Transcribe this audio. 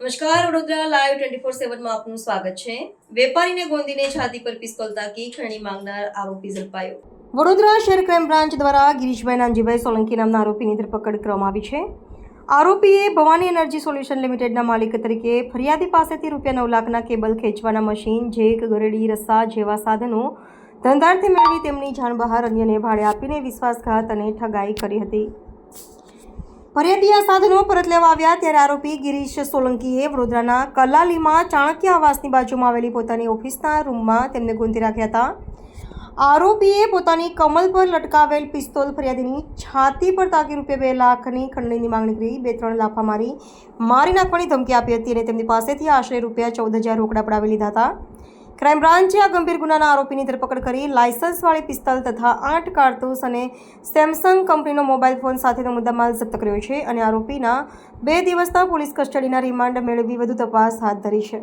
નમસ્કાર, Vadodara live twenty four સેવનમાં આપનું સ્વાગત છે. વેપારીને ગોંધીને છાતી પર પિસ્તોલ તાકી ખરણી માંગનાર આરોપી ઝડપાયો. વડોદરા શહેર ક્રાઇમ બ્રાન્ચ દ્વારા ગિરીશભાઈ નાનજીભાઈ સોલંકી નામના આરોપીની ધરપકડ કરવામાં આવી છે. આરોપીએ ભવાની એનર્જી સોલ્યુશન લિમિટેડના માલિક તરીકે ફરિયાદી પાસેથી રૂપિયા નવ લાખના કેબલ ખેંચવાના મશીન, જેક, ગરડી, રસ્સા જેવા સાધનો ધંધાર્થે મેળવી તેમની જાણ બહાર અન્યને ભાડે આપીને વિશ્વાસઘાત અને ઠગાઈ કરી હતી. ફરિયાદી આ સાધનો પરત લેવા આવ્યા ત્યારે આરોપી ગિરીશ સોલંકીએ વડોદરાના કલાલીમાં ચાણક્ય આવાસની બાજુમાં આવેલી પોતાની ઓફિસના રૂમમાં તેમને ગૂંથી રાખ્યા હતા. આરોપીએ પોતાની કમલ પર લટકાવેલ પિસ્તોલ ફરિયાદીની છાતી પર તાકી રૂપિયા બે લાખની ખંડણીની માંગણી કરી બે ત્રણ લાફા મારી મારી નાખવાની ધમકી આપી હતી અને તેમની પાસેથી આશરે રૂપિયા ચૌદ હજાર રોકડા પડાવી લીધા હતા. ક્રાઇમ બ્રાન્ચે આ ગંભીર ગુનાના આરોપીની ધરપકડ કરી લાયસન્સવાળી પિસ્તલ તથા આઠ કારતૂસ અને સેમસંગ કંપનીનો મોબાઈલ ફોન સાથેનો મુદ્દામાલ જપ્ત કર્યો છે અને આરોપીના બે દિવસના પોલીસ કસ્ટડીના રિમાન્ડ મેળવી વધુ તપાસ હાથ ધરી છે.